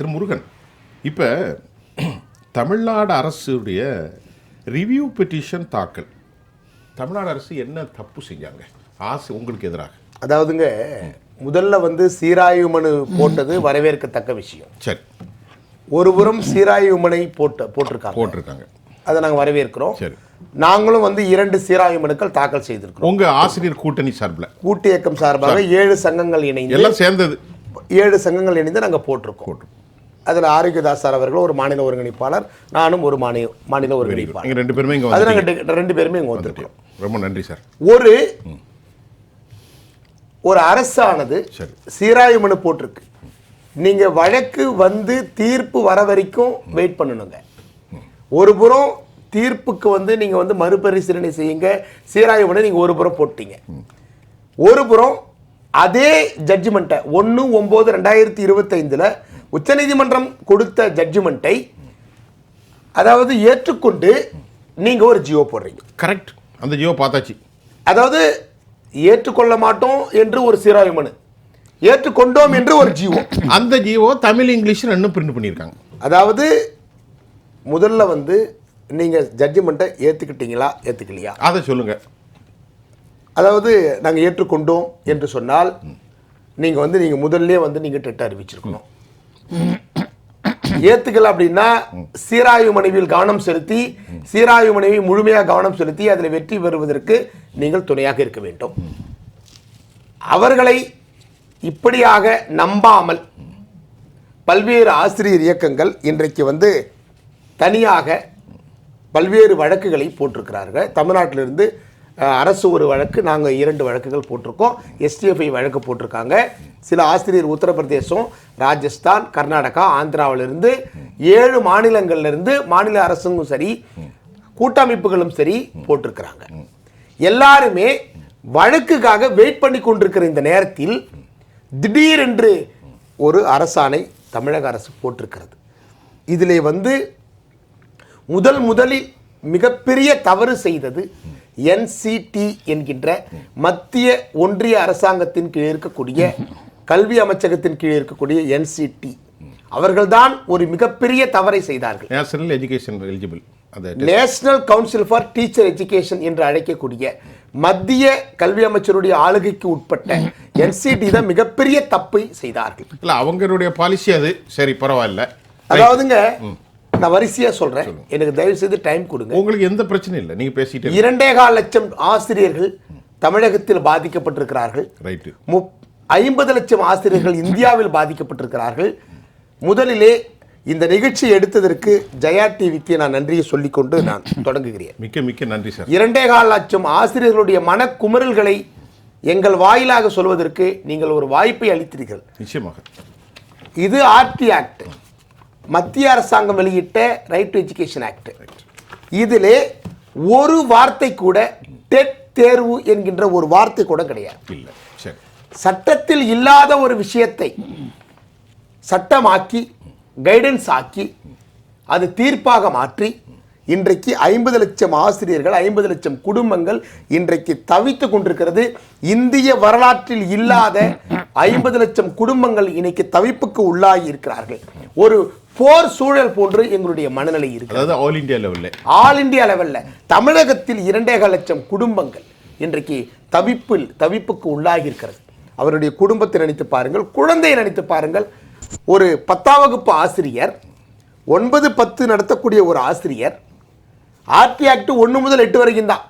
திரு முருகன். இப்போ தமிழ்நாடு அரசுடைய review petition தாக்கல். தமிழ்நாடு அரசு என்ன தப்பு செஞ்சாங்க? ஆசை உங்களுக்கு எதிராக. அதாவதுங்க முதல்ல வந்து சீராய்வு மனு போட்டது வரவேற்கத்தக்க விஷயம். சரி. ஒரு புறம் சீராய்வு மனை போட்டு போட்டிருக்காங்க. போட்டிருக்காங்க. அதை நாங்கள் வரவேற்கிறோம். சரி. நாங்களும் வந்து இரண்டு சீராய்வு மனுக்கள் தாக்கல் செய்திருக்கிறோம். உங்க ஆசிரியர் கூட்டணி சார்பில். கூட்டு இயக்கம் சார்பாக ஏழு சங்கங்கள் இணைந்து எல்லாம் சேர்ந்தது. ஏழு சங்கங்கள் இணைந்து நாங்கள் போட்டிருக்கோம். அதில் ஆரோக்கியதாஸ் சார் அவர்கள் ஒரு மாநில ஒருங்கிணைப்பாளர் நானும் ஒரு மாநில மாநில ஒருங்கிணைப்பாளர். ரெண்டு பேருமே இங்க அது. நாங்கள் ரெண்டு பேருமே இங்கே வந்திருக்கோம். ரொம்ப நன்றி சார். ஒரு ஒரு அரசானது சரி. சீராய்வு மனு போட்டிருக்கு. நீங்க வழக்கு வந்து தீர்ப்பு வர வரைக்கும் வெயிட் பண்ணணுங்க. ஒரு புறம் தீர்ப்புக்கு வந்து நீங்க வந்து மறுபரிசீலனை செய்யுங்க. சீராய்வு மனு நீங்க ஒரு புறம் போட்டீங்க. ஒரு புறம் அதே ஜட்ஜ்மெண்ட்டை ஒன்று ஒம்பது ரெண்டாயிரத்தி இருபத்தைந்தில் உச்சநீதிமன்றம் கொடுத்த ஜட்ஜ்மெண்ட்டை அதாவது ஏற்றுக்கொண்டு நீங்க ஒரு ஜியோ போடுறீங்க. கரெக்ட் அந்த ஜியோ பார்த்தாச்சு. அதாவது ஏற்றுக்கொள்ள மாட்டோம் என்று ஒரு சீராய்வு மனு. ஏற்றுக்கொண்டோம் என்று ஒரு ஜீவோ அந்த ஜியோ தமிழ் இங்கிலீஷ் ரெண்டும் பிரிண்ட் பண்ணியிருக்காங்க. அதாவது முதல்ல வந்து நீங்க ஜட்ஜ்மெண்ட்டை ஏத்துக்கிட்டீங்களா ஏத்துக்கலையா? அதை சொல்லுங்க. அதாவது நாங்க ஏற்றுக்கொண்டோம் என்று சொன்னால் நீங்க வந்து நீங்க முதல்ல வந்து நீங்க டெட் அறிவிச்சிருக்கணும். ஏத்துக்கல அப்படின்னா சீராய்வு மனைவியில் கவனம் செலுத்தி சீராய்வு மனைவி முழுமையாக கவனம் செலுத்தி அதில் வெற்றி பெறுவதற்கு நீங்கள் துணையாக இருக்க வேண்டும். அவர்களை இப்படியாக நம்பாமல் பல்வேறு ஆசிரியர் இயக்கங்கள் இன்றைக்கு வந்து தனியாக பல்வேறு வழக்குகளை போட்டிருக்கிறார்கள். தமிழ்நாட்டிலிருந்து அரசு ஒரு வழக்கு நாங்கள் இரண்டு வழக்குகள் போட்டிருக்கோம். எஸ்டிஎஃப்ஐ வழக்கு போட்டிருக்காங்க. சில ஆசிரியர் உத்தரப்பிரதேசம் ராஜஸ்தான் கர்நாடகா ஆந்திராவிலிருந்து ஏழு மாநிலங்கள்லேருந்து மாநில அரசும் சரி கூட்டமைப்புகளும் சரி போட்டிருக்கிறாங்க. எல்லாருமே வழக்குக்காக வெயிட் பண்ணி கொண்டிருக்கிற இந்த நேரத்தில் திடீரென்று ஒரு அரசாணை தமிழக அரசு போட்டிருக்கிறது. இதில் வந்து முதல் முதலில் மிகப்பெரிய தவறு செய்தது என்சிடி என்கின்ற மத்திய ஒன்றிய அரசாங்கத்தின் கீழ் இருக்கக்கூடிய கல்வி அமைச்சகத்தின் கீழ் இருக்கக்கூடிய என்சிடி அவர்கள்தான் ஒரு மிகப்பெரிய தவறை செய்தார்கள். National education eligible national council for teacher education என்று அழைக்கக்கூடிய மத்திய கல்வி அமைச்சருடைய ஆளுகைக்கு உட்பட்ட என்சிடி தான் மிகப்பெரிய தப்பை செய்தார்கள். இல்லை அவங்களுடைய பாலிசி அது. சரி பரவாயில்ல. அதாவதுங்க நான் வரிசையா சொல்றேன். எனக்கு தயவு செய்து டைம் கொடுங்க. உங்களுக்கு எந்த பிரச்சனையும் இல்லை. நீங்க பேசிட்டே. இரண்டே கால் லட்சம் ஆசிரியர்கள் தமிழகத்தில் பாதிக்கப்பட்டிருக்கிறார்கள். ரைட்டு முப் ஐம்பது லட்சம் ஆசிரியர்கள் இந்தியாவில் பாதிக்கப்பட்டிருக்கிறார்கள். முதலிலே இந்த நிகழ்ச்சி எடுத்ததற்கு ஜெயா டிவிக்கு நான் நன்றியை சொல்லிக்கொண்டு நான் தொடங்குகிறேன். மிக்க மிக்க நன்றி சார். இரண்டே கால் லட்சம் ஆசிரியர்களுடைய மனக்குமுறல்களை எங்கள் வாயிலாக சொல்வதற்கு நீங்கள் ஒரு வாய்ப்பை அளித்தீர்கள். நிச்சயமாக. இது ஆர்டி ஆக்ட். மத்திய அரசாங்கம் வெளியிட்ட ரைட் டு எஜுகேஷன் ஆக்ட் இதிலே ஒரு வார்த்தை கூட டெட் தேர்வு என்கின்ற ஒரு வார்த்தை கூட கிடையாது. இல்லை சட்டத்தில் இல்லாத ஒரு விஷயத்தை சட்டமாக்கி கைடன்ஸ் ஆக்கி அது தீர்ப்பாக மாற்றி இன்றைக்கு ஐம்பது லட்சம் ஆசிரியர்கள் ஐம்பது லட்சம் குடும்பங்கள் இன்றைக்கு தவித்து கொண்டிருக்கிறது. இந்திய வரலாற்றில் இல்லாத ஐம்பது லட்சம் குடும்பங்கள் இன்னைக்கு தவிப்புக்கு உள்ளாகி இருக்கிறார்கள். ஒரு போர் சூழல் போன்று எங்களுடைய மனநிலை இருக்கு அதாவது ஆல் இந்தியா லெவலில் ஆல் இந்தியா லெவல்ல தமிழகத்தில் இரண்டேகால் லட்சம் குடும்பங்கள் இன்றைக்கு தவிப்பில் தவிப்புக்கு உள்ளாகி இருக்கிறது. அவருடைய குடும்பத்தை நினைத்து பாருங்கள் குழந்தையை நினைத்து பாருங்கள். ஒரு பத்தாம் வகுப்பு ஆசிரியர் ஒன்பது பத்து நடத்தக்கூடிய ஒரு ஆசிரியர் ஆர்டி ஆக்ட் ஒன்று முதல் எட்டு வரைக்கும் தான்.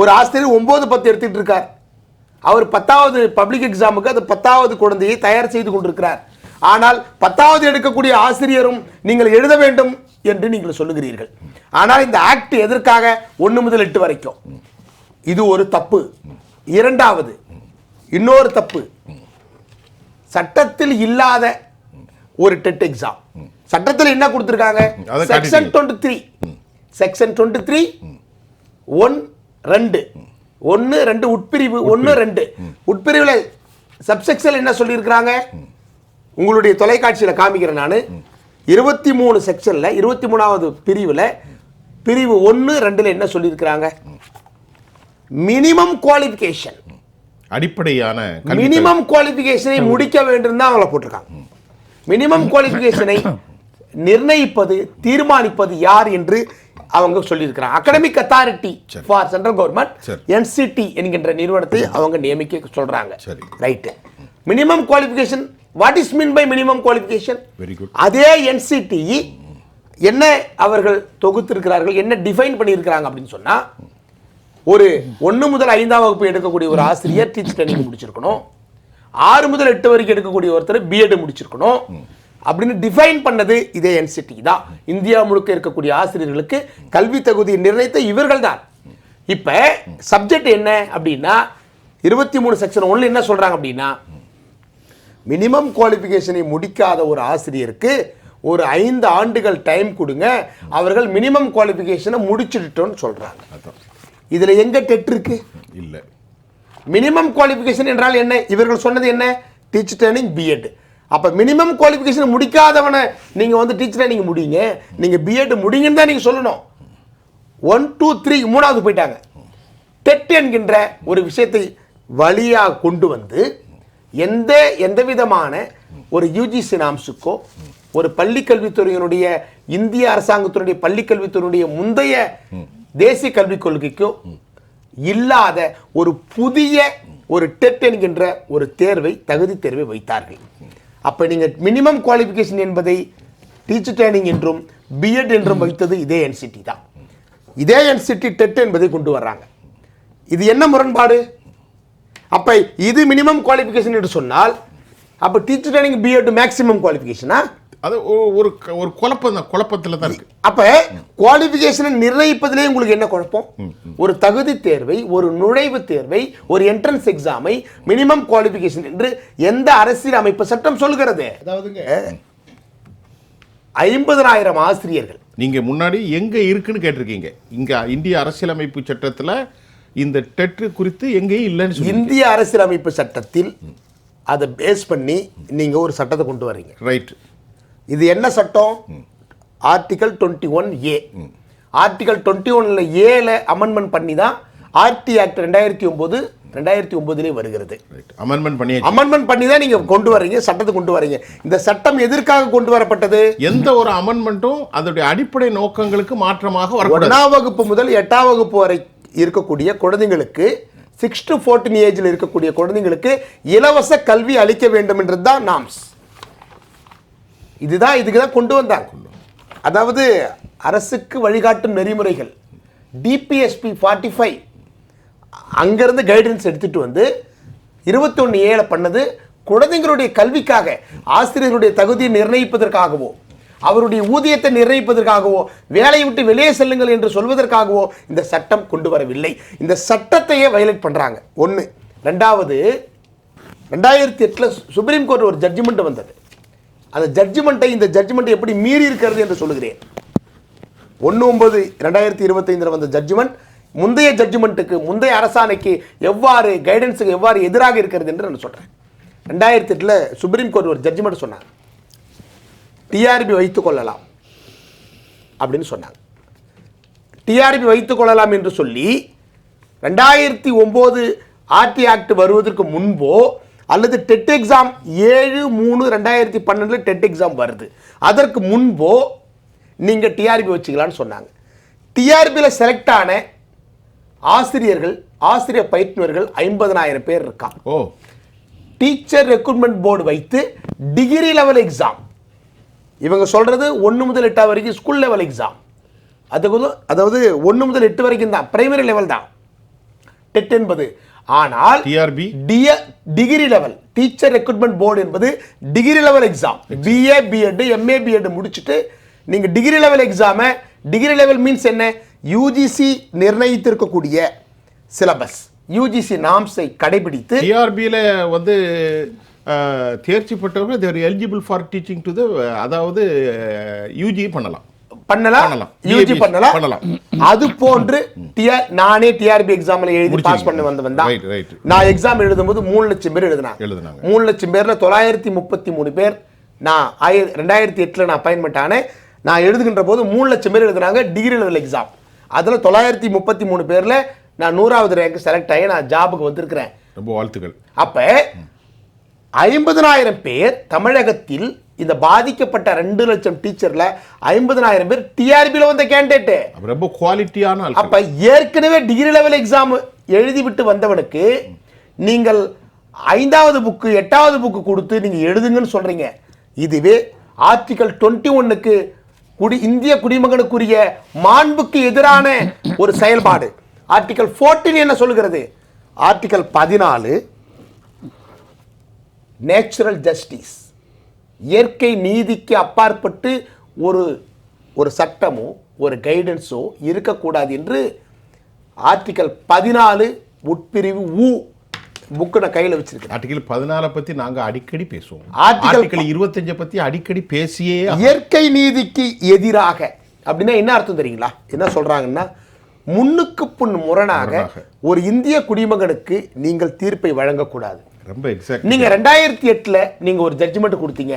ஒரு ஆசிரியர் ஒன்பது பத்து எடுத்துட்டு இருக்கார். அவர் பத்தாவது பப்ளிக் எக்ஸாமுக்கு அது பத்தாவது குழந்தையை தயார் செய்து கொண்டிருக்கிறார். ஆனால் பத்தாவது எடுக்கக்கூடிய ஆசிரியரும் நீங்கள் எழுத வேண்டும் என்று நீங்கள் சொல்லுகிறீர்கள். ஆனால் இந்த ஆக்ட் எதற்காக ஒன்று முதல் எட்டு வரைக்கும்? இது ஒரு தப்பு. இரண்டாவது இன்னொரு தப்பு. சட்டத்தில் இல்லாத ஒரு டெட் எக்ஸாம். சட்டத்தில் என்ன கொடுத்துருக்காங்க? Section. Twenty three section twenty three. One ரெண்டு. ஒன்று ரெண்டு உட்பிரிவு ஒன்று ரெண்டு. உட்பிரிவில் சப்செக்ஷன் என்ன சொல்லியிருக்கிறாங்க உங்களுடைய தொலைக்காட்சியில் காமிக்கிறேன் நான். இருபத்தி மூணு செக்ஷனில் இருபத்தி மூணாவது பிரிவில் பிரிவு ஒன்று ரெண்டில் என்ன சொல்லியிருக்கிறாங்க மினிமம் குவாலிஃபிகேஷன் அடிப்படையான மினிமம் குவாலிஃபிகேஷனை முடிக்க வேண்டும் தான் அவங்கள போட்டிருக்காங்க. மினிமம் குவாலிஃபிகேஷனை நிர்ணயிப்பது தீர்மானிப்பது யார் என்று அவங்க சொல்லியிருக்கிறாங்க. Academic authority for central government. NCT என்கின்ற நிறுவனத்தை அவங்க நியமிக்க சொல்றாங்க. சரி. Right minimum qualification what is mean by minimum qualification Very good. அதே என்சிடி என்ன அவர்கள் தொகுத்திருக்கிறார்கள் என்ன டிஃபைன் பண்ணியிருக்கிறாங்க அப்படின்னு சொன்னா ஒரு ஒன்று முதல் ஐந்தாம் வகுப்பு எடுக்கக்கூடிய ஒரு ஆசிரியர் டீச்சர் ட்ரைனிங் முடிச்சிருக்கணும். ஆறு முதல் எட்டு வரைக்கும் எடுக்கக்கூடிய ஒருத்தர் பிஎட் முடிச்சிருக்கணும். அப்படின்னு டிஃபைன் பண்ணது இதே என்சிடி தான். இந்தியா முழுக்க இருக்கக்கூடிய ஆசிரியர்களுக்கு கல்வி தகுதியை நிர்ணயித்த இவர்கள் தான் இப்போ சப்ஜெக்ட் என்ன அப்படின்னா இருபத்தி மூணு செக்ஷன் ஒன்று என்ன சொல்றாங்க அப்படின்னா மினிமம் குவாலிஃபிகேஷனை முடிக்காத ஒரு ஆசிரியருக்கு ஒரு ஐந்து ஆண்டுகள் டைம் கொடுங்க அவர்கள் மினிமம் குவாலிஃபிகேஷனை முடிச்சிட்டோன்னு சொல்றாங்க. அதான். இதுல எங்க டெட் இருக்கு? இல்லை. மினிமம் குவாலிஃபிகேஷன் என்றால் என்ன? இவர்கள் சொன்னது என்ன? டீச்சர் ட்ரைனிங் பிஎட் அப்போ மினிமம் குவாலிஃபிகேஷன் முடிக்காதவனை நீங்கள் வந்து டீச்சராக நீங்கள் முடியுங்க நீங்கள் பிஎட் முடிங்கன்னு தான் நீங்கள் சொல்லணும். ஒன் டூ த்ரீ மூணாவது போயிட்டாங்க. டெட் என்கின்ற ஒரு விஷயத்தை வழியாக கொண்டு வந்து எந்த எந்த விதமான ஒரு யூஜிசி நாம்ஸுக்கோ ஒரு பள்ளிக்கல்வித்துறையினுடைய இந்திய அரசாங்கத்தினுடைய பள்ளிக்கல்வித்துறையினுடைய முந்தைய தேசிய கல்விக் கொள்கைக்கோ இல்லாத ஒரு புதிய ஒரு டெட் என்கின்ற ஒரு தேர்வை தகுதி தேர்வை வைத்தார்கள். அப்ப நீங்க மினிமம் குவாலிஃபிகேஷன் என்பதை டீச்சர் ட்ரைனிங் என்றும் பிஎட் என்றும் வைத்தது இதே என்சிடி தான். இதே என்சிடி டெட் என்பதை கொண்டு வர்றாங்க. இது என்ன முரண்பாடு? அப்ப இது மினிமம் குவாலிஃபிகேஷன் என்று சொன்னால் அப்ப டீச்சர் ட்ரைனிங் பிஎட் மேக்ஸிமம் குவாலிஃபிகேஷனா அது ஒரு ஒரு குழப்பம் தான் குழப்பத்தில் தான் இருக்கு. அப்ப குவாலிஃபிகேஷனை நிர்ணயிப்பதிலே உங்களுக்கு என்ன குழப்பம்? ஒரு தகுதி தேர்வை ஒரு நுழைவுத் தேர்வை ஒரு என்ட்ரன்ஸ் எக்ஸாமை மினிமம் குவாலிஃபிகேஷன் என்று எந்த அரசியல் அமைப்பு சட்டம் சொல்கிறது? அதாவதுங்க. ஐம்பதனாயிரம் ஆசிரியர்கள். நீங்க முன்னாடி எங்க இருக்குன்னு கேட்டிருக்கீங்க. இங்க இந்திய அரசியலமைப்பு சட்டத்துல இந்த டெட் குறித்து எங்கேயும் இல்லைன்னு இந்திய அரசியலமைப்பு சட்டத்தில் அதை பேஸ் பண்ணி நீங்க ஒரு சட்டத்தை கொண்டு வர்றீங்க ரைட் இது என்ன சட்டம்? Article twenty one A article twenty ஒன்ல ஏல அமெண்ட்மெண்ட் பண்ணி தான் ஆர்டி ஆக்ட் ரெண்டாயிரத்தி ஒன்பது ரெண்டாயிரத்தி ஒன்பதுலேயே வருகிறது. ரைட் அமெண்ட்மெண்ட் பண்ணியாச்சு. அமெண்ட்மெண்ட் பண்ணி தான் நீங்க கொண்டு வர்றீங்க சட்டத்தை கொண்டு வர்றீங்க இந்த சட்டம் எதற்காக கொண்டு வரப்பட்டது? எந்த ஒரு அமெண்ட்மெண்ட்டும் அதோடைய அடிப்படை நோக்கங்களுக்கு மாற்றமாக வரக்கூடாது. ஒன்றாம் வகுப்பு முதல் எட்டாம் வகுப்பு வரை இருக்கக்கூடிய குழந்தைங்களுக்கு சிக்ஸ் டு ஃபோர்டீன் ஏஜில் இருக்கக்கூடிய குழந்தைங்களுக்கு இலவச கல்வி அளிக்க வேண்டும் என்றது தான் நாம்ஸ் இதுதான் இதுக்கு தான் கொண்டு வந்தாங்க. அதாவது அரசுக்கு வழிகாட்டும் நெறிமுறைகள். டிபிஎஸ்பி ஃபார்ட்டி ஃபைவ் அங்கேருந்து கைடன்ஸ் எடுத்துகிட்டு வந்து இருபத்தொன்று ஏழை பண்ணது குழந்தைங்களுடைய கல்விக்காக ஆசிரியர்களுடைய தகுதியை நிர்ணயிப்பதற்காகவோ அவருடைய ஊதியத்தை நிர்ணயிப்பதற்காகவோ வேலையை விட்டு வெளியே செல்லுங்கள் என்று சொல்வதற்காகவோ இந்த சட்டம் கொண்டு வரவில்லை. இந்த சட்டத்தையே வயலேட் பண்ணுறாங்க ஒன்று ரெண்டாவது ரெண்டாயிரத்தி எட்டில் சுப்ரீம் கோர்ட் ஒரு ஜட்ஜ்மெண்ட் வந்தது. அந்த ஜட்ஜ்மெண்ட்டை இந்த ஜட்ஜ்மெண்ட் எப்படி மீறி இருக்கிறது என்று சொல்லுகிறேன். ஒன்று ஒன்பது ரெண்டாயிரத்தி இருபத்தைந்தில் வந்த ஜட்ஜ்மெண்ட் முந்தைய ஜட்ஜ்மெண்ட்டுக்கு முந்தைய அரசாணைக்கு எவ்வாறு கைடன்ஸுக்கு எவ்வாறு எதிராக இருக்கிறது என்று நான் சொல்கிறேன் ரெண்டாயிரத்தி எட்டில் சுப்ரீம் கோர்ட் ஒரு ஜட்ஜ்மெண்ட் சொன்னாங்க. டிஆர்பி வைத்து கொள்ளலாம் அப்படின்னு சொன்னாங்க. டிஆர்பி வைத்துக் கொள்ளலாம் என்று சொல்லி ரெண்டாயிரத்தி ஒம்பது ஆர்டி ஆக்ட் வருவதற்கு முன்போ அல்லது டெட் எக்ஸாம் ஏழு மூணு ரெண்டாயிரத்தி பன்னெண்டில் டெட் எக்ஸாம் வருது. அதற்கு முன்போ நீங்கள் டிஆர்பி வச்சுக்கலான்னு சொன்னாங்க. டிஆர்பியில் செலக்ட் ஆன ஆசிரியர்கள் ஆசிரியர் பயிற்றுனர்கள் ஐம்பதனாயிரம் பேர் இருக்கான் ஓ. டீச்சர் ரெக்ரூட்மெண்ட் போர்டு வைத்து டிகிரி லெவல் எக்ஸாம் இவங்க சொல்றது ஒன்று முதல் எட்டாவது வரைக்கும் ஸ்கூல் லெவல் எக்ஸாம் அதுக்கு அதாவது ஒன்று முதல் எட்டு வரைக்கும் தான் பிரைமரி லெவல் தான். டெட் என்பது. ஆனால் TRB? Degree level teacher recruitment board என்பது degree level exam BA BEd MA BEd முடிச்சுட்டு நீங்க டிகிரி லெவல் எக்ஸாமை டிகிரி லெவல் மீன்ஸ் என்ன? யூஜிசி நிர்ணயித்திருக்கக்கூடிய சிலபஸ் யூஜிசி நாம்ஸை கடைபிடித்து டிஆர்பியில் வந்து தேர்ச்சி பெற்றவங்க they're eligible for teaching to the அதாவது யூஜி பண்ணலாம். பண்ணலாம் பண்ணலாம். யூஜி DABS பண்ணலாம் பண்ணலாம். அது போன்று டிஆர் நானே டிஆர்பி எக்ஸாம்ல எழுதி பாஸ் முடிச்சிருக்கீங்க. பண்ண வந்தவன் தான் Right, right. நான் எக்ஸாம் எழுதும்போது மூணு லட்சம் பேர் எழுதினாங்க எழுதுனாங்க. மூணு லட்சம் பேர்ல தொள்ளாயிரத்தி முப்பத்தி மூணு பேர் நான் ஆயிர ரெண்டாயிரத்தி எட்டுல நான் அப்பாயின்மெண்ட் ஆனேன் நான் எழுதுகின்ற போது மூணு லட்சம் பேர் எழுதுனாங்க டிகிரி லெவல் எக்ஸாம் அதுல தொள்ளாயிரத்தி முப்பத்தி மூணு பேர்ல நான் நூறாவது ரேங்க் செலக்ட் ஆகி நான் ஜாபுக்கு வந்திருக்கிறேன் ரொம்ப வாழ்த்துக்கள் அப்ப ஐம்பதனாயிரம் பேர் தமிழகத்தில் இந்த பாதிக்கப்பட்ட ரெண்டு லட்சம் டீச்சர்ல ஐம்பதனாயிரம் பேர் டிஆர்பியில் வந்த கேண்டிடேட்டு. ரொம்ப குவாலிட்டியான அப்ப ஏற்கனவே டிகிரி லெவல் எக்ஸாம் எழுதிவிட்டு வந்தவனுக்கு நீங்கள் ஐந்தாவது புக்கு எட்டாவது புக்கு கொடுத்து நீங்க எழுதுங்கன்னு சொல்றீங்க. இதுவே ஆர்டிகல் டுவெண்ட்டி ஒன்னுக்கு குடி இந்திய குடிமகனுக்குரிய மாண்புக்கு எதிரான ஒரு செயல்பாடு. ஆர்டிகல் 14 என்ன சொல்லுகிறது? ஆர்டிகல் பதினாலு நேச்சுரல் ஜஸ்டிஸ் இயற்கை நீதிக்கு அப்பாற்பட்டு ஒரு ஒரு சட்டமோ ஒரு கைடன்ஸோ இருக்கக்கூடாது என்று ஆர்டிகல் பதினாலு உட்பிரிவு உ புக்கு கையில் வச்சிருக்கேன் ஆர்டிகல் பதினாலை பத்தி நாங்க அடிக்கடி பேசுவோம். ஆர்டிகல் இருபத்தஞ்சை பத்தி அடிக்கடி பேசியே இயற்கை நீதிக்கு எதிராக அப்படின்னா என்ன அர்த்தம் தெரியுங்களா? என்ன சொல்றாங்கன்னா முன்னுக்கு முரணாக முரணாக. ஒரு இந்திய குடிமகனுக்கு நீங்கள் தீர்ப்பை வழங்கக்கூடாது. ரொம்ப எக்ஸாக்ட் நீங்க ரெண்டாயிரத்தி எட்டுல நீங்க ஒரு ஜட்ஜ்மெண்ட் கொடுத்தீங்க.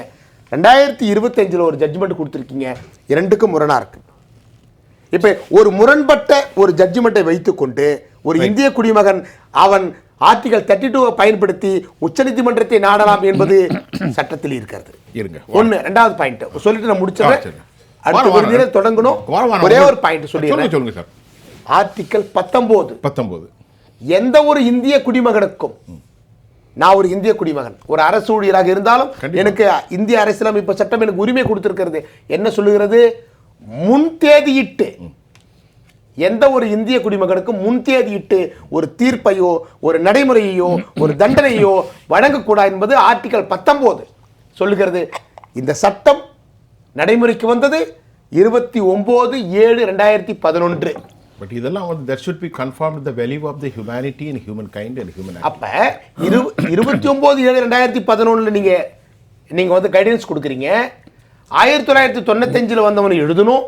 ரெண்டாயிரத்தி இருபத்தஞ்சுல ஒரு ஜட்ஜ்மெண்ட் கொடுத்துருக்கீங்க. இரண்டுக்கும் முரணா இருக்கு. இப்ப ஒரு முரண்பட்ட ஒரு ஜட்ஜ்மெண்ட்டை வைத்துக்கொண்டு ஒரு இந்திய குடிமகன் அவன் ஆர்டிகல் தேர்ட்டி டூவை பயன்படுத்தி உச்சநீதிமன்றத்தை நாடலாம் என்பது சட்டத்தில் இருக்கிறது. இருங்க ரெண்டாவது பாயிண்ட் சொல்லிட்டு நான் சரி. அடுத்த ஒரு. தினம் தொடங்கணும். ஒரே ஒரு பாயிண்ட் சொல்லிடுறேன். சொல்லுங்க சார். ஆர்டிகல் பத்தொன்பது பத்தொன்பது எந்த ஒரு இந்திய குடிமகனுக்கும் நான் ஒரு இந்திய குடிமகன் ஒரு அரசு ஊழியராக இருந்தாலும். எனக்கு இந்திய அரசியலமைப்பு சட்டம் எனக்கு உரிமை கொடுத்திருக்கிறது. என்ன சொல்லுகிறது? முன் தேதியிட்டு எந்த ஒரு இந்திய குடிமகனுக்கும் முன் தேதியிட்டு ஒரு தீர்ப்பையோ ஒரு நடைமுறையையோ ஒரு தண்டனையோ வழங்கக்கூடாது என்பது ஆர்டிகல் பத்தொன்பது. சொல்லுகிறது இந்த சட்டம் நடைமுறைக்கு வந்தது இருபத்தி ஒன்பது ஏழு ரெண்டாயிரத்தி பதினொன்று. பட் இதெல்லாம் வந்து that should be conform the value of the humanity and human kind and human அப்ப இரு இருபத்தி ஒன்பது ஏழு ரெண்டாயிரத்தி பதினொன்னுல நீங்க நீங்க வந்து கைடன்ஸ் கொடுக்குறீங்க. ஆயிரத்தி தொள்ளாயிரத்தி தொண்ணூத்தஞ்சில் வந்தவனு எழுதணும்.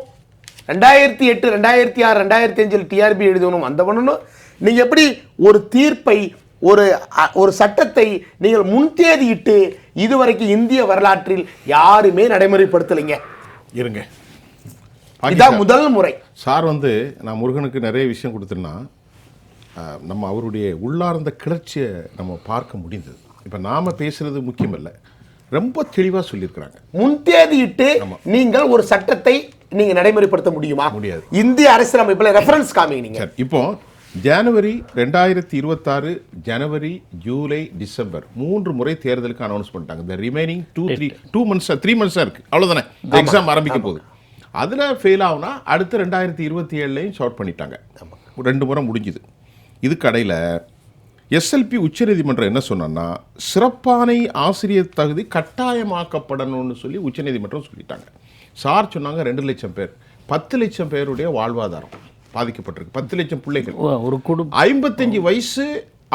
ரெண்டாயிரத்தி எட்டு ரெண்டாயிரத்தி ஆறு ரெண்டாயிரத்தி அஞ்சில் டிஆர்பி எழுதணும் வந்தவனும் நீங்க எப்படி ஒரு தீர்ப்பை ஒரு ஒரு சட்டத்தை நீங்கள் முன்தேதியிட்டு இதுவரைக்கும் இந்திய வரலாற்றில் யாருமே நடைமுறைப்படுத்தலைங்க. இருங்க. இதான் முதல் முறை. சார் வந்து நான் முருகனுக்கு நிறைய விஷயம் கொடுத்தேன்னா நம்ம அவருடைய உள்ளார்ந்த கிளர்ச்சியை நம்ம பார்க்க முடிந்தது. இப்போ நாம பேசுறது முக்கியம் இல்லை ரொம்ப தெளிவாக சொல்லியிருக்கிறாங்க. முன்தேதியிட்டு நீங்கள் ஒரு சட்டத்தை நீங்க நடைமுறைப்படுத்த முடியுமா? முடியாது. இந்திய அரசியலமைப்புல ரெஃபரன்ஸ் காமிங்க நீங்க. இப்போ ஜனவரி ரெண்டாயிரத்தி இருபத்தாறு ஜனவரி ஜூலை டிசம்பர் மூன்று முறை தேர்தலுக்கு அனௌன்ஸ் பண்ணிட்டாங்க. இந்த remaining two three two months three மந்த்ஸாக இருக்குது அவ்வளோதானே எக்ஸாம் ஆரம்பிக்க போகுது. அதில் ஃபெயில் ஆகுனா அடுத்து ரெண்டாயிரத்தி இருபத்தி ஏழுலையும் ஷார்ட் பண்ணிட்டாங்க. ரெண்டு முறை முடிஞ்சுது. இது கடையில் எஸ்எல்பி உச்சநீதிமன்றம் என்ன சொன்னான்னா சிறப்பானை ஆசிரியர் தகுதி கட்டாயமாக்கப்படணும்னு சொல்லி உச்சநீதிமன்றம் சொல்லிட்டாங்க. சார் சொன்னாங்க ரெண்டு லட்சம் பேர். பத்து லட்சம் பேருடைய வாழ்வாதாரம் பாதிக்கப்பட்டிருக்கு. பத்து லட்சம் பிள்ளைகள். ஒரு குடும்பம் ஐம்பத்தஞ்சு வயசு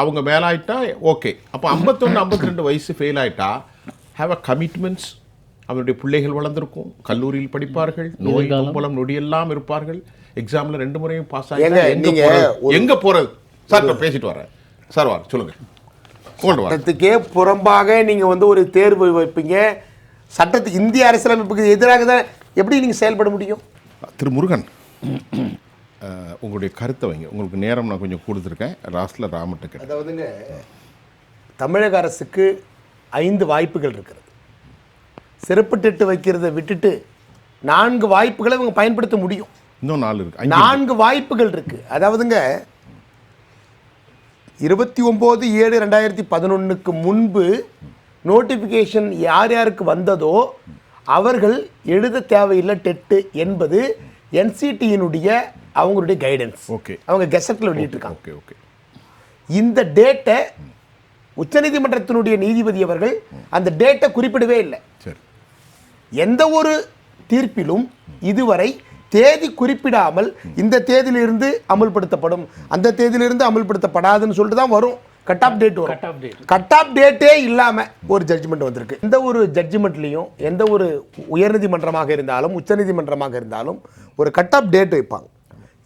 அவங்க மேலாயிட்டா ஓகே அப்போ ஐம்பத்தொன்று ஐம்பத்தி ரெண்டு வயசு ஃபெயில் ஆயிட்டா ஹாவ் அ கமிட்மெண்ட்ஸ் அவருடைய பிள்ளைகள் வளர்ந்திருக்கும் கல்லூரியில் படிப்பார்கள் நோய் கும்பலம் நொடியெல்லாம் இருப்பார்கள். எக்ஸாம்ல ரெண்டு முறையும் பாஸ் ஏங்க, ஆகி எங்க எங்க போறது? சார் நான் பேசிட்டு வரேன். சார் வாங்க சொல்லுங்க. கொண்டு வர சட்டத்துக்கே புறம்பாக நீங்க வந்து ஒரு தேர்வு வைப்பீங்க. சட்டத்துக்கு இந்திய அரசியலமைப்புக்கு எதிராக தான் எப்படி நீங்க செயல்பட முடியும்? திரு முருகன் உங்களுடைய கருத்தை வைங்க. உங்களுக்கு நேரம் நான் கொஞ்சம் கொடுத்துருக்கேன். ராஸ்ல ராமட்ட கேட்டேன். அதாவதுங்க தமிழக அரசுக்கு ஐந்து வாய்ப்புகள் இருக்கிறது சிறப்பிட்டு வைக்கிறத விட்டுட்டு நான்கு வாய்ப்புகளை இவங்க பயன்படுத்த முடியும். இன்னும் நாலு இருக்கு. நான்கு வாய்ப்புகள் இருக்கு. அதாவதுங்க இருபத்தி ஒம்பது ஏழு ரெண்டாயிரத்தி பதினொன்றுக்கு முன்பு நோட்டிஃபிகேஷன் யார் யாருக்கு வந்ததோ அவர்கள் எழுத தேவையில்லை டெட்டு என்பது என்சிடியினுடைய அவங்களுடைய கைடன்ஸ் ஓகே. அவங்க கெசட்டில் வெளியிட்டிருக்காங்க ஓகே ஓகே இந்த டேட்டை உச்சநீதிமன்றத்தினுடைய நீதிபதி அவர்கள் அந்த டேட்டை குறிப்பிடவே இல்லை. எந்த ஒரு தீர்ப்பிலும் இதுவரை தேதி குறிப்பிடாமல் இந்த தேதியிலிருந்து அமல்படுத்தப்படும். அந்த தேதியிலிருந்து அமல்படுத்தப்படாதுன்னு சொல்லிட்டு தான் வரும். கட் ஆஃப் டேட் வரும். கட் ஆஃப் டேட்டே இல்லாம ஒரு ஜட்ஜ்மெண்ட் வந்திருக்கு. எந்த ஒரு ஜட்ஜ்மெண்ட்லையும் எந்த ஒரு உயர்நீதிமன்றமாக இருந்தாலும் உச்சநீதிமன்றமாக இருந்தாலும் ஒரு கட் ஆஃப் டேட் வைப்பாங்க.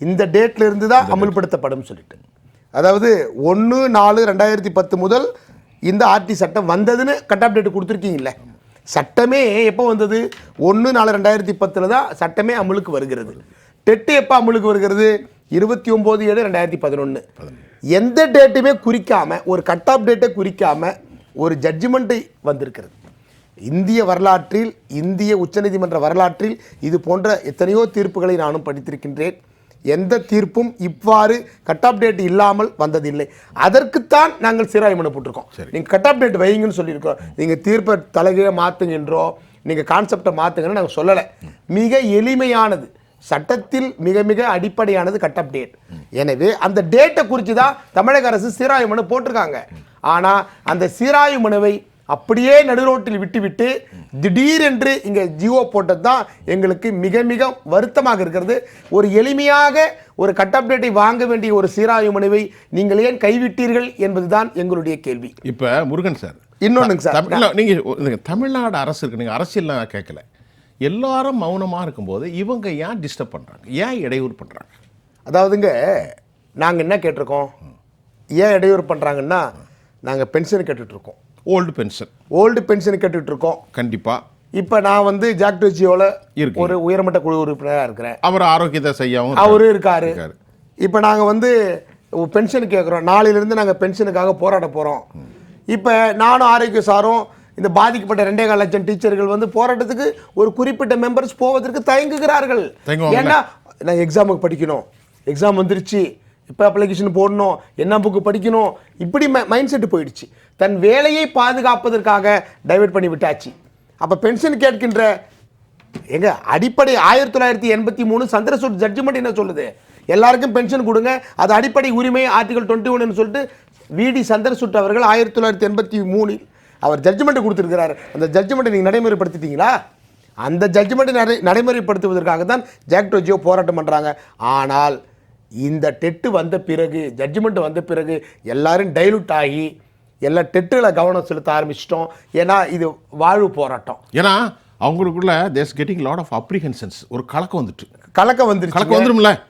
இந்த டேட்ல இருந்து தான் அமல்படுத்தப்படும் சொல்லிட்டு. அதாவது ஒன்று நாலு ரெண்டாயிரத்தி பத்து முதல் இந்த ஆர்டி சட்டம் வந்ததுன்னு கட் ஆஃப் டேட் கொடுத்துருக்கீங்கல்ல. சட்டமே எப்போ வந்தது? ஒன்று நாலு ரெண்டாயிரத்தி பத்தில் தான் சட்டமே அமலுக்கு வருகிறது. டெட்டு எப்போ அமலுக்கு வருகிறது? இருபத்தி ஒம்பது ஏழு ரெண்டாயிரத்தி பதினொன்று. எந்த டேட்டுமே குறிக்காம ஒரு கட் ஆஃப் டேட்டை குறிக்காம ஒரு ஜட்ஜ்மெண்ட்டை வந்திருக்கிறது. இந்திய வரலாற்றில் இந்திய உச்சநீதிமன்ற வரலாற்றில் இது போன்ற எத்தனையோ தீர்ப்புகளை நானும் படித்திருக்கின்றேன். எந்த தீர்ப்பும் இவ்வாறு கட் ஆஃப் டேட் இல்லாமல் வந்ததில்லை. அதற்குத்தான் நாங்கள் சீராய்வு மனு போட்டிருக்கோம். நீங்கள் கட் ஆஃப் டேட் வைங்கன்னு சொல்லியிருக்கோம் நீங்கள் தீர்ப்பை தலைகீழ மாற்றுங்கன்றோ நீங்கள் கான்செப்டை மாற்றுங்கன்னு நாங்கள் சொல்லலை. மிக எளிமையானது. சட்டத்தில் மிக மிக அடிப்படையானது கட் ஆஃப் டேட் எனவே அந்த டேட்டை குறித்து தான் தமிழக அரசு சீராய்வு மனு போட்டிருக்காங்க. ஆனால் அந்த சீராய்வு மனுவை அப்படியே நடுரோட்டில் விட்டுவிட்டு திடீரென்று இங்கே ஜியோ போட்டது தான் எங்களுக்கு மிக மிக வருத்தமாக இருக்கிறது. ஒரு எளிமையாக ஒரு கட் ஆஃப் டேட்டை வாங்க வேண்டிய ஒரு சீராய்வு மனுவை நீங்கள் ஏன் கைவிட்டீர்கள் என்பதுதான் எங்களுடைய கேள்வி. இப்போ முருகன் சார் இன்னொன்றுங்க சார் தமிழ் நீங்க நீங்க தமிழ்நாடு அரசு இருக்கு நீங்க அரசியல் நான் கேட்கல. எல்லாரும் மௌனமா இருக்கும்போது இவங்க ஏன் டிஸ்டர்ப் பண்றாங்க? ஏன் இடையூறு பண்றாங்க? அதாவதுங்க நாங்கள் என்ன கேட்டிருக்கோம்? ஏன் இடையூறு பண்ணுறாங்கன்னா நாங்கள் பென்ஷன் கேட்டுட்ருக்கோம் ஓல்டு பென்ஷன். ஓல்டு பென்ஷன் கேட்டுட்டு இருக்கோம் கண்டிப்பா. இப்போ நான் வந்து ஜாக்டோ ஜியோவில் இருக்கீங்க. ஒரு உயர்மட்ட குழு உறுப்பினராக இருக்கிறேன். அவர் ஆரோக்கியத்தை செய்யவும் அவரு இருக்காரு. இப்போ நாங்கள் வந்து பென்ஷன் கேட்குறோம் நாளையிலேருந்து நாங்கள் பென்ஷனுக்காக போராட போகிறோம் இப்போ நானும் ஆரோக்கிய சாரும் இந்த பாதிக்கப்பட்ட ரெண்டே கால் லட்சம் டீச்சர்கள் வந்து போராட்டத்துக்கு ஒரு குறிப்பிட்ட மெம்பர்ஸ் போவதற்கு தயங்குகிறார்கள்? ஏன்னா நான் எக்ஸாமுக்கு படிக்கணும். எக்ஸாம் வந்துருச்சு. இப்போ அப்ளிகேஷன் போடணும் என்ன புக்கு படிக்கணும் இப்படி மைண்ட் செட்டு போயிடுச்சு. தன் வேலையை பாதுகாப்பதற்காக டைவெர்ட் பண்ணி விட்டாச்சு. அப்போ பென்ஷன் கேட்கின்ற எங்க அடிப்படை ஆயிரத்தி தொள்ளாயிரத்தி எண்பத்தி மூணு சந்திரசூட் ஜட்ஜ்மெண்ட் என்ன சொல்லுது? எல்லாருக்கும் பென்ஷன் கொடுங்க. அது அடிப்படை உரிமை ஆர்டிகல் டுவெண்ட்டி ஒன்னு சொல்லிட்டு விடி சந்திரசூட் அவர்கள் ஆயிரத்தி தொள்ளாயிரத்தி எண்பத்தி மூணில் அவர் ஜட்ஜ்மெண்ட் கொடுத்துருக்கிறார். அந்த ஜட்ஜ்மெண்ட்டை நீங்கள் நடைமுறைப்படுத்திட்டீங்களா? அந்த ஜட்ஜ்மெண்ட்டை நடை நடைமுறைப்படுத்துவதற்காக தான் ஜாக்டோ ஜியோ போராட்டம் பண்ணுறாங்க ஆனால் இந்த டெட்டு வந்த பிறகு ஜட்ஜ்மெண்ட் வந்த பிறகு எல்லாரும் டைலூட் ஆகி எல்லா டெட்டுகளை கவனம் செலுத்த ஆரம்பிச்சிட்டோம். ஏன்னா இது வாழ்வு போராட்டம். ஏன்னா அவங்களுக்குள்ள they're getting lot of apprehensions ஒரு கலக்கம் வந்துட்டு. கலக்கம் வந்துருச்சு கலக்கம் வந்துரும்ல.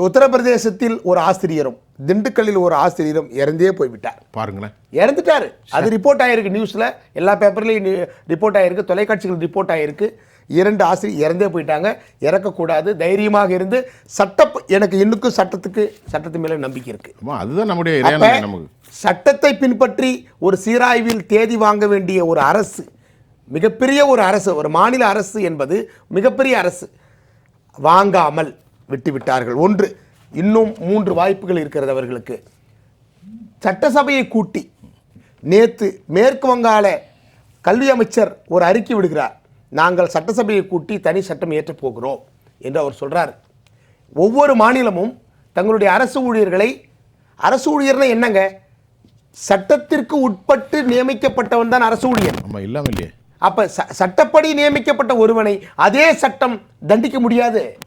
உத்தரப்பிரதேசத்தில் ஒரு ஆசிரியரும் திண்டுக்கல்லில் ஒரு ஆசிரியரும் இறந்தே போய்விட்டார். பாருங்களேன். இறந்துட்டாரு. அது ரிப்போர்ட் ஆயிருக்கு நியூஸ்ல எல்லா பேப்பர்லையும் ரிப்போர்ட் ஆயிருக்கு. தொலைக்காட்சிகள் ரிப்போர்ட் ஆயிருக்கு. இரண்டு ஆசிரியர் இறந்தே போயிட்டாங்க. இறக்கக்கூடாது. தைரியமாக இருந்து சட்ட எனக்கு இன்னுக்கும் சட்டத்துக்கு சட்டத்து மேல நம்பிக்கை இருக்கு. ஆமா அதுதான் நம்முடைய சட்டத்தை பின்பற்றி ஒரு சீராய்வில் தேதி வாங்க வேண்டிய ஒரு அரசு மிகப்பெரிய ஒரு அரசு ஒரு மாநில அரசு என்பது மிகப்பெரிய அரசு. வாங்காமல் விட்டுவிட்டார்கள். ஒன்று இன்னும் மூன்று வாய்ப்புகள் இருக்கிறது அவர்களுக்கு. சட்டசபையை கூட்டி நேத்து மேற்கு வங்காள கல்வி அமைச்சர் ஒரு அறிக்கை விடுகிறார். நாங்கள் சட்டசபையை கூட்டி தனி சட்டம் இயற்றப் போகிறோம் என்று அவர் சொல்றார். ஒவ்வொரு மாநிலமும் தங்களுடைய அரசு ஊழியர்களை அரசு ஊழியர்னா என்னங்க? சட்டத்திற்கு உட்பட்டு நியமிக்கப்பட்டவன் தான் அரசு ஊழியர். ஆமா இல்லாம இல்லையே. அப்ப ச- சட்டப்படி நியமிக்கப்பட்ட ஒருவனை அதே சட்டம் தண்டிக்க முடியாது.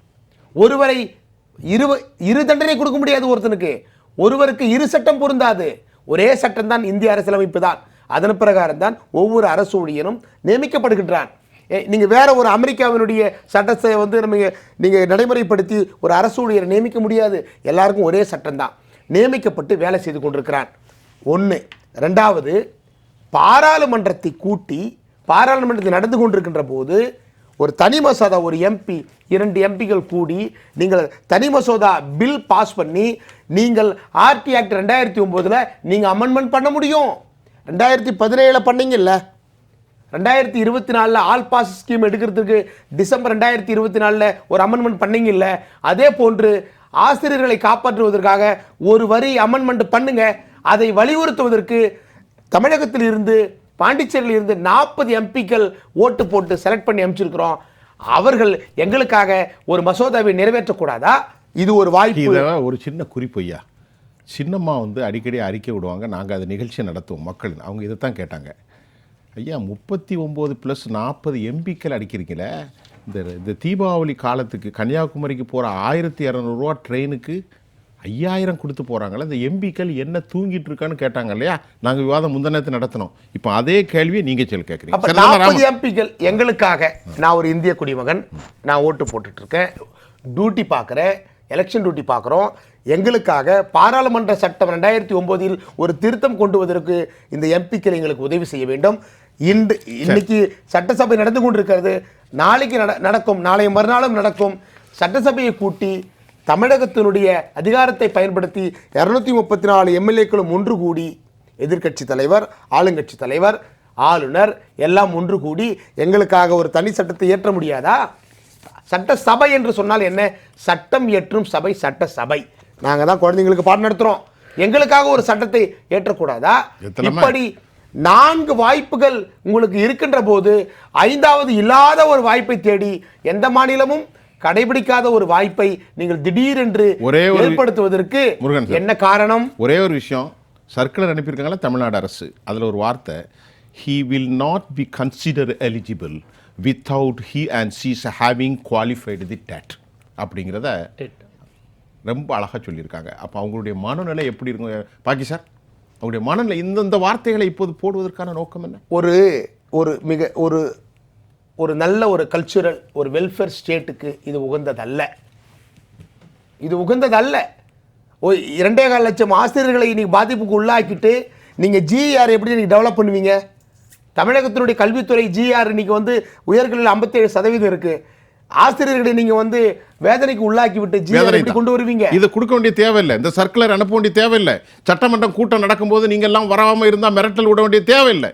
ஒருவரை இரு இரு தண்டனை கொடுக்க முடியாது ஒருத்தனுக்கு. ஒருவருக்கு இரு சட்டம் பொருந்தாது. ஒரே சட்டம் தான் இந்திய அரசியலமைப்பு தான். அதன் பிரகாரம் தான் ஒவ்வொரு அரசு ஊழியரும் நியமிக்கப்படுகின்றான் நீங்கள் வேற ஒரு அமெரிக்காவினுடைய சட்டத்தை வந்து நம்ம நீங்கள் நடைமுறைப்படுத்தி ஒரு அரசு ஊழியரை நியமிக்க முடியாது. எல்லாருக்கும் ஒரே சட்டம் தான். நியமிக்கப்பட்டு வேலை செய்து கொண்டிருக்கிறான். ஒன்று ரெண்டாவது பாராளுமன்றத்தை கூட்டி பாராளுமன்றத்தில் நடந்து கொண்டிருக்கின்ற போது ஒரு தனி மசோதா ஒரு எம்பி இரண்டு எம்பிகள் கூடி நீங்கள் தனி மசோதா பில் பாஸ் பண்ணி நீங்கள் ஆர்டி ஆக்ட் ரெண்டாயிரத்தி ஒம்போதில் நீங்கள் அமெண்ட்மெண்ட் பண்ண முடியும். ரெண்டாயிரத்தி பதினேழில் பண்ணீங்கல்ல. ரெண்டாயிரத்தி இருபத்தி நாலில் ஆல் பாஸ் ஸ்கீம் எடுக்கிறதுக்கு டிசம்பர் ரெண்டாயிரத்தி இருபத்தி நாலில் ஒரு அமெண்ட்மெண்ட் பண்ணீங்கல்ல. அதே போன்று ஆசிரியர்களை காப்பாற்றுவதற்காக ஒரு வரி அமெண்ட்மெண்ட் பண்ணுங்க. அதை வலியுறுத்துவதற்கு தமிழகத்தில் இருந்து பாண்டிச்சேரியில் இருந்து நாற்பது எம்பிக்கள் ஓட்டு போட்டு செலக்ட் பண்ணி அமைச்சிருக்கிறோம் அவர்கள் எங்களுக்காக ஒரு மசோதாவை நிறைவேற்றக்கூடாதா? இது ஒரு வாய்ப்பு. இதெல்லாம் ஒரு சின்ன குறிப்பையா சின்னம்மா வந்து அடிக்கடி அறிக்கை விடுவாங்க. நாங்கள் அது நிகழ்ச்சி நடத்துவோம் மக்கள் அவங்க இதை தான் கேட்டாங்க. ஐயா முப்பத்தி ஒம்பது ப்ளஸ் நாற்பது எம்பிக்கள் அடிக்கிறீங்களே? இந்த இந்த தீபாவளி காலத்துக்கு கன்னியாகுமரிக்கு போகிற ஆயிரத்தி இரநூறுவா ட்ரெயினுக்கு ஐயாயிரம் கொடுத்து போகிறாங்களே இந்த எம்பிக்கள் என்ன தூங்கிட்டு இருக்கான்னு கேட்டாங்க இல்லையா நாங்கள் விவாதம் முந்தனத்தை நடத்தினோம். இப்போ அதே கேள்வியை நீங்கள் சொல்லி கேட்குறீங்க? எம்பிக்கள் எங்களுக்காக நான் ஒரு இந்திய குடிமகன் நான் ஓட்டு போட்டுட்டு இருக்கேன். டியூட்டி பார்க்குறேன் எலெக்ஷன் டியூட்டி பார்க்குறோம் எங்களுக்காக பாராளுமன்ற சட்டம் ரெண்டாயிரத்தி ஒன்பதில் ஒரு திருத்தம் கொண்டு வருவதற்கு இந்த எம்பிக்கள் எங்களுக்கு உதவி செய்ய வேண்டும். இன்று இன்னைக்கு சட்டசபை நடந்து கொண்டிருக்கிறது. நாளைக்கு நட நடக்கும். நாளைய மறுநாளும் நடக்கும். சட்டசபையை கூட்டி தமிழகத்தினுடைய அதிகாரத்தை பயன்படுத்தி இரநூத்தி முப்பத்தி நாலு எம்எல்ஏக்களும் ஒன்று கூடி எதிர்க்கட்சி தலைவர் ஆளுங்கட்சி தலைவர் ஆளுநர் எல்லாம் ஒன்று கூடி எங்களுக்காக ஒரு தனி சட்டத்தை இயற்ற முடியாதா? சட்ட சபை என்று சொன்னால் என்ன? சட்டம் இயற்றும் சபை சட்ட சபை நாங்க தான் குழந்தைங்களுக்கு பாடம் நடத்துறோம். எங்களுக்காக ஒரு சட்டத்தை ஏற்றக்கூடாதா இப்படி நான்கு வாய்ப்புகள் உங்களுக்கு இருக்கின்ற போது ஐந்தாவது இல்லாத ஒரு வாய்ப்பை தேடி எந்த மாநிலமும் கடைபிடிக்காத ஒரு வாய்ப்பை நீங்கள் திடீரென்று ஒரே ஏற்படுத்துவதற்கு. என்ன காரணம்? ஒரே ஒரு விஷயம். சர்க்குலர் அனுப்பியிருக்காங்களா தமிழ்நாடு அரசு. அதில் ஒரு வார்த்தை. He will not be consider eligible without he and sees having qualified the date அப்படிங்கிறத ரொம்ப அழகாக சொல்லியிருக்காங்க. அப்போ அவங்களுடைய மனநிலை எப்படி இருக்கும்? பாக்கி சார் அவங்களுடைய மனநிலை இந்தந்த வார்த்தைகளை இப்போது போடுவதற்கான நோக்கம் என்ன? ஒரு ஒரு மிக ஒரு ஒரு நல்ல ஒரு கல்ச்சுரல் ஒரு வெல்ஃபேர் ஸ்டேட்டுக்கு இது உகந்ததல்ல. இது உகந்ததல்ல. இரண்டே கால் லட்சம் ஆசிரியர்களை இன்னைக்கு பாதிப்புக்கு உள்ளாக்கிட்டு நீங்கள் ஜிஆர் எப்படி நீங்கள் டெவலப் பண்ணுவீங்க? தமிழகத்தினுடைய கல்வித்துறை ஜிஆர் இன்னைக்கு வந்து உயர்கல்வியில் ஐம்பத்தேழு சதவீதம் இருக்கு. ஆசிரியர்களை நீங்க வந்து வேதனைக்கு உள்ளாக்கி விட்டு ஜிஆர் எப்படி தான். கொண்டு வருவீங்க? இது கொடுக்க வேண்டிய தேவையில்லை. இந்த சர்க்குலர் அனுப்ப வேண்டிய தேவையில்லை. சட்டமன்றம் கூட்டம் நடக்கும்போது நீங்க எல்லாம் வராம இருந்தா மிரட்டல் விட வேண்டிய தேவையில்லை.